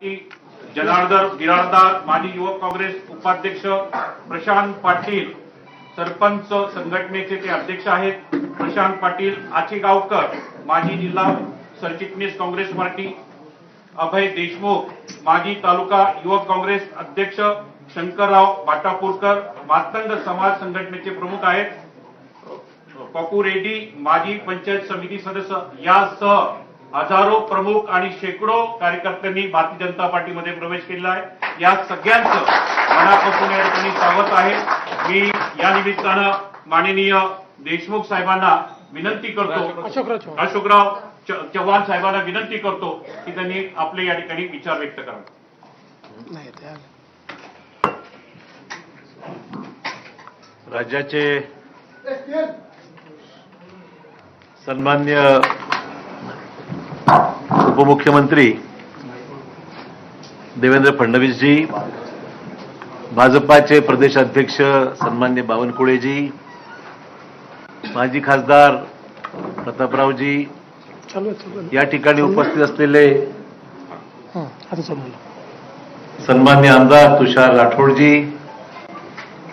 जनार्दन बिराजदार माजी युवक काँग्रेस उपाध्यक्ष प्रशांत पाटील सरपंच संघटनेचे ते अध्यक्ष आहेत. प्रशांत पाटील आचेगावकर माजी जिल्हा सरचिटणीस काँग्रेस पार्टी अभय देशमुख माजी तालुका युवक काँग्रेस अध्यक्ष शंकरराव बाटापूरकर मातंग समाज संघटनेचे प्रमुख आहेत. पपू रेड्डी माजी पंचायत समिती सदस्य यासह हजारो प्रमुख आणि शेकडो कार्यकर्त्यांनी भारतीय जनता पार्टीमध्ये प्रवेश केलेला आहे या सगळ्यांचं मनापासून या ठिकाणी स्वागत आहे मी या निमित्तानं माननीय देशमुख साहेबांना विनंती करतो अशोकराव चव्हाण. साहेबांना विनंती करतो की त्यांनी आपले या ठिकाणी विचार व्यक्त करावे. राज्याचे सन्मान्य उपमुख्यमंत्री देवेंद्र फडणवीसजी भाजपाचे प्रदेश अध्यक्ष सन्मान्य बावनकुळेजी माजी खासदार प्रतापरावजी. या ठिकाणी उपस्थित असलेले. सन्मान्य आमदार तुषार राठोडजी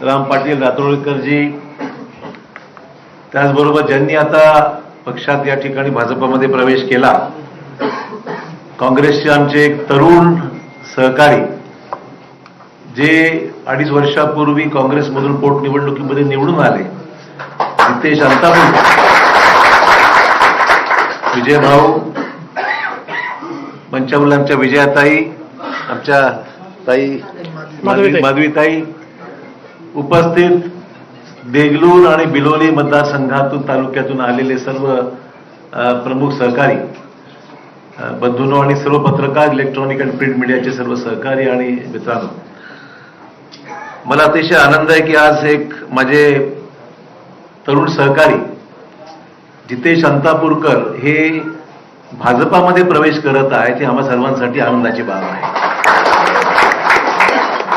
राम पाटील रातोळकरजी त्याचबरोबर ज्यांनी आता पक्षात या ठिकाणी भाजपमध्ये प्रवेश केला काँग्रेसचे आमचे एक तरुण सहकारी जे अडीच वर्षापूर्वी काँग्रेसमधून पोटनिवडणुकीमध्ये निवडून आले नितेश अंतापूर विजय भाऊ मंचावरील आमच्या विजयाताई आमच्या ताई माधवीताई. उपस्थित देगलूर आणि बिलोली मतदारसंघातून तालुक्यातून आलेले सर्व प्रमुख सहकारी बंधूंनो आणि सर्व पत्रकार इलेक्ट्रॉनिक आणि प्रिंट मीडियाचे सर्व सहकारी आणि मित्रांनो मला अतिशय आनंद आहे की आज एक माझे तरुण सहकारी जितेश अंतापूरकर हे भाजपामध्ये प्रवेश करत आहेत हे आम्हा सर्वांसाठी आनंदाची बाब आहे.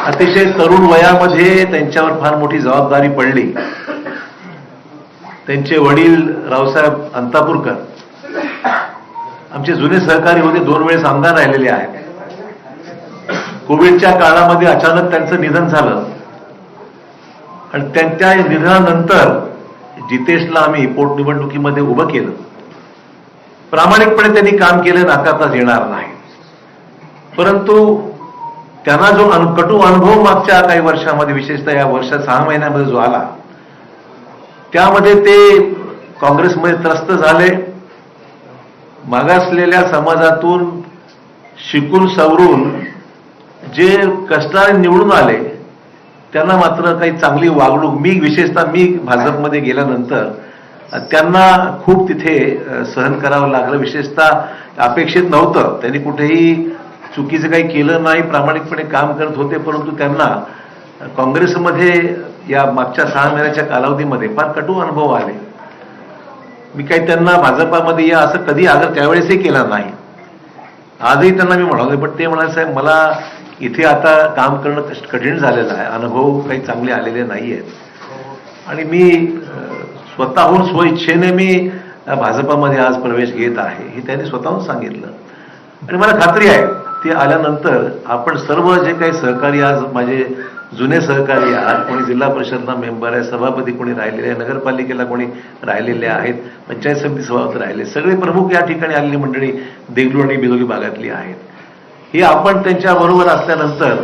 अतिशय तरुण वयामध्ये त्यांच्यावर फार मोठी जबाबदारी पडली. त्यांचे वडील रावसाहेब अंतापूरकर आमचे जुने सहकारी होते दोन वेळेस आमदार राहिलेले आहेत. कोविडच्या काळामध्ये अचानक त्यांचं निधन झालं. आणि त्यांच्या निधनानंतर जितेशला आम्ही पोटनिवडणुकीमध्ये उभं केलं. प्रामाणिकपणे त्यांनी काम केलं नाकारताच येणार नाही. परंतु त्यांना जो अन कटू अनुभव मागच्या काही वर्षामध्ये विशेषतः या वर्षात सहा महिन्यामध्ये जो आला त्यामध्ये ते काँग्रेसमध्ये त्रस्त झाले. मागासलेल्या समाजातून शिकून सवरून जे कष्टाने निवडून आले त्यांना मात्र काही चांगली वागणूक मी विशेषतः मी भाजपमध्ये गेल्यानंतर त्यांना खूप तिथे सहन करावं लागलं. विशेषतः अपेक्षित नव्हतं. त्यांनी कुठेही चुकीचं काही केलं नाही प्रामाणिकपणे काम करत होते परंतु त्यांना काँग्रेसमध्ये या मागच्या सहा महिन्याच्या कालावधीमध्ये फार कटू अनुभव आले. मी काही त्यांना भाजपामध्ये या असं कधी आग्रह त्यावेळेसही केला नाही. आजही त्यांना मी म्हणाले पण ते म्हणाले साहेब मला इथे आता काम करणं कष्ट- कठीण झालेलं आहे. अनुभव काही चांगले आलेले नाही आहेत आणि मी स्वतःहून स्वइच्छेने मी भाजपामध्ये आज प्रवेश घेत आहे हे त्यांनी स्वतःहून सांगितलं. आणि मला खात्री आहे ते आल्यानंतर आपण सर्व जे काही सहकारी आज माझे जुने सहकारी आहात कोणी जिल्हा परिषदला मेंबर आहे सभापती कोणी राहिलेले आहे नगरपालिकेला कोणी राहिलेले आहेत पंचायत समिती सभापती राहिले सगळे प्रमुख या ठिकाणी आलेली मंडळी देगलू आणि बिलोली भागातली आहेत. ही आपण त्यांच्या बरोबर असल्यानंतर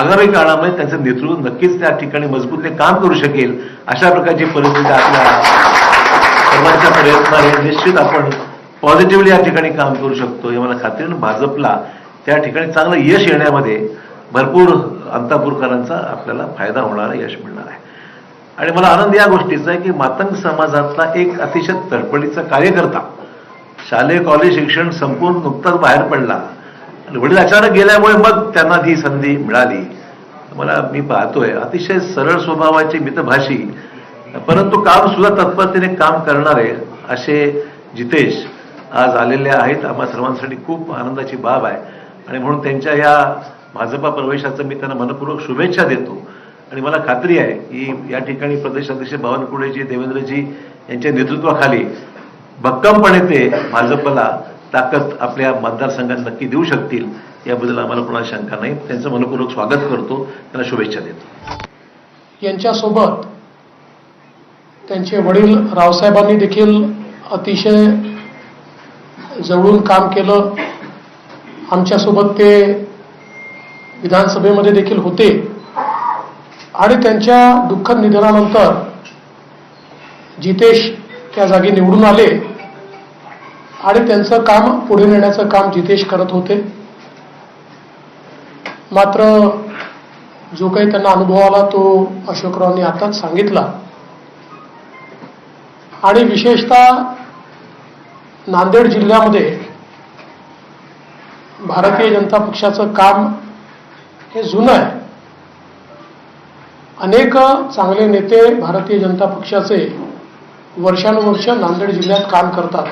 आगामी काळामध्ये त्यांचं नेतृत्व नक्कीच त्या ठिकाणी मजबूतने काम करू शकेल अशा प्रकारची परिस्थिती आपल्या सर्वांच्या प्रयत्नाने निश्चित आपण पॉझिटिव्हली या ठिकाणी काम करू शकतो. हे मला खात्रीनं भाजपला त्या ठिकाणी चांगलं यश येण्यामध्ये भरपूर अंतापूरकरांचा आपल्याला फायदा होणार यश मिळणार आहे. आणि मला आनंद या गोष्टीचा आहे की मातंग समाजातला एक अतिशय तडपडीचा कार्यकर्ता शालेय कॉलेज शिक्षण संपूर्ण नुकताच बाहेर पडला. आणि वडील अचानक गेल्यामुळे मग त्यांना ती संधी मिळाली. मला मी पाहतोय अतिशय सरळ स्वभावाचे मितभाषी परंतु काम सुद्धा तत्परतेने काम करणारे असे जितेश आज आलेले आहेत. आम्हा सर्वांसाठी खूप आनंदाची बाब आहे. आणि म्हणून त्यांच्या या भाजपा प्रवेशाचं मी त्यांना मनपूर्वक शुभेच्छा देतो. आणि मला खात्री आहे की या ठिकाणी प्रदेशाध्यक्ष बावनकुळेजी देवेंद्रजी यांच्या नेतृत्वाखाली भक्कमपणे ते भाजपला ताकद आपल्या मतदारसंघात नक्की देऊ शकतील याबद्दल आम्हाला कोणाला शंका नाही. त्यांचं मनपूर्वक स्वागत करतो. त्यांना शुभेच्छा देतो. यांच्यासोबत त्यांचे वडील रावसाहेबांनी देखील अतिशय जवळून काम केलं. आमच्यासोबत ते विधानसभेमध्ये देखील होते. आणि त्यांच्या दुःखद निधनानंतर जितेश त्या जागी निवडून आले. आणि त्यांचं काम पुढे नेण्याचं काम जितेश करत होते. मात्र जो काही त्यांना अनुभव आला तो अशोकरावांनी आताच सांगितला. आणि विशेषतः नांदेड जिल्ह्यामध्ये भारतीय जनता पक्षाचं काम हे जुनं आहे. अनेक चांगले नेते भारतीय जनता पक्षाचे वर्षानुवर्ष नांदेड जिल्ह्यात काम करतात.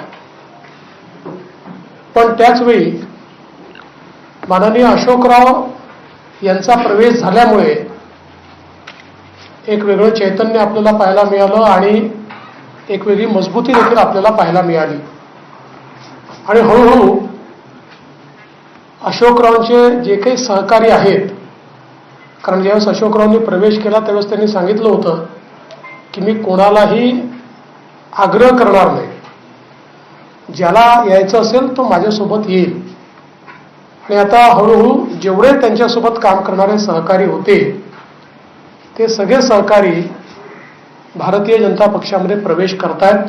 पण त्याचवेळी माननीय अशोकराव यांचा प्रवेश झाल्यामुळे एक वेगळं चैतन्य आपल्याला पाहायला मिळालं आणि एक वेगळी मजबूती देखील आपल्याला पाहायला मिळाली. आणि हळूहळू अशोकरावांचे जे काही सहकारी आहेत कारण ज्यावेळेस अशोकरावांनी प्रवेश केला त्यावेळेस त्यांनी सांगितलं होतं की मी कोणालाही आग्रह करणार नाही. ज्याला यायचं असेल तो माझ्यासोबत येईल. आणि आता हळूहळू जेवढे त्यांच्यासोबत काम करणारे सहकारी होते ते सगळे सहकारी भारतीय जनता पक्षामध्ये प्रवेश करतायत.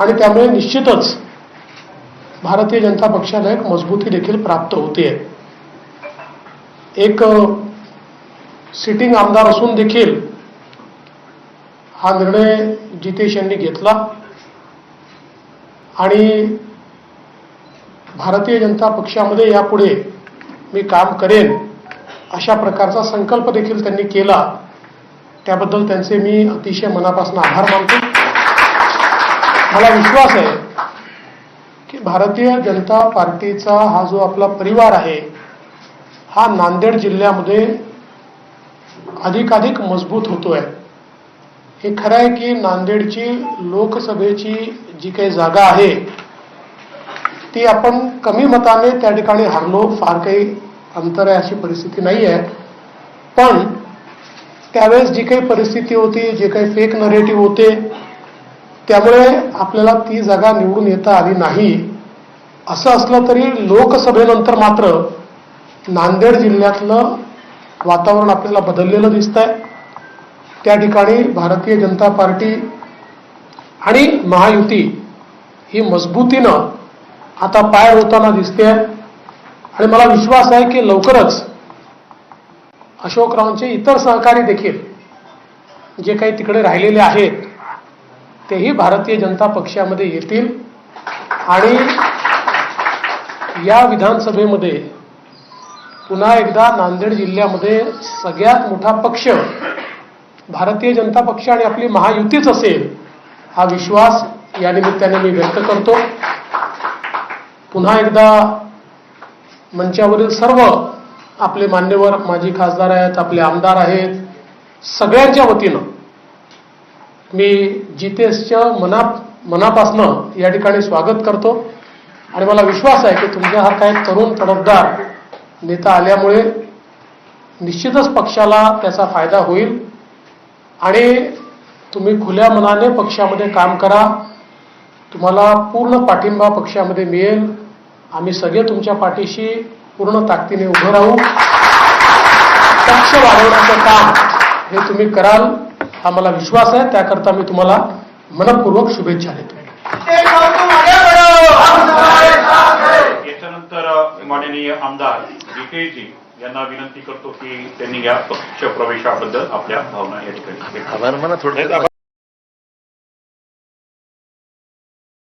आणि त्यामुळे निश्चितच भारतीय जनता पक्षाला एक मजबूती देखील प्राप्त होते एक सिटिंग आमदार असून देखील हा निर्णय जितेश यांनी घेतला. आणि भारतीय जनता पक्षामध्ये यापुढे मी काम करेन अशा प्रकारचा संकल्प देखील त्यांनी केला. त्याबद्दल त्यांचे मी अतिशय मनापासून आभार मानतो. मला विश्वास आहे भारतीय जनता पार्टीचा हा जो आपला परिवार आहे हा नांदेड जिल्ह्यामध्ये अधिकाधिक मजबूत होतोय. हे खरं आहे की नांदेडची लोकसभेची जी काही जागा आहे ती आपण कमी मताने त्या ठिकाणी हरलो फार काही अंतर आहे अशी परिस्थिती नाही आहे. पण त्यावेळेस जी काही परिस्थिती होती जे काही फेक नरेटिव्ह होते त्यामुळे आपल्याला ती जागा निवडून येता आली नाही. असं असलं तरी लोकसभेनंतर मात्र नांदेड जिल्ह्यातलं वातावरण आपल्याला बदललेलं दिसतंय. त्या ठिकाणी भारतीय जनता पार्टी आणि महायुती ही मजबूतीनं आता पाय रोताना दिसते. आणि मला विश्वास आहे की लवकरच अशोकरावांचे इतर सहकारी देखील जे काही तिकडे राहिलेले आहेत तेही भारतीय जनता पक्षामध्ये येतील आणि या विधानसभेमध्ये पुन्हा एकदा नांदेड जिल्ह्यामध्ये सगळ्यात मोठा पक्ष भारतीय जनता पक्ष आणि आपली महायुतीच असेल हा विश्वास या निमित्ताने मी व्यक्त करतो. पुन्हा एकदा मंचावरील सर्व आपले मान्यवर माजी खासदार आहेत आपले आमदार आहेत सगळ्यांच्या वतीनं मी जितेशच्या मना मनापासनं या ठिकाणी स्वागत करतो. आणि मला विश्वास आहे की तुमच्या हा काही तरुण तडफदार नेता आल्यामुळे निश्चितच पक्षाला त्याचा फायदा होईल. आणि तुम्ही खुल्या मनाने पक्षामध्ये काम करा. तुम्हाला पूर्ण पाठिंबा पक्षामध्ये मिळेल. आम्ही सगळे तुमच्या पाठीशी पूर्ण ताकदीने उभं राहू. पक्ष वाढवण्याचं काम हे तुम्ही कराल हा मला विश्वास आहे. त्याकरता मी तुम्हाला मनपूर्वक शुभेच्छा देतो याच्यानंतर माननीय आमदार विकेजी यांना विनंती करतो की त्यांनी या पक्ष प्रवेशाबद्दल आपल्या भावना या ठिकाणी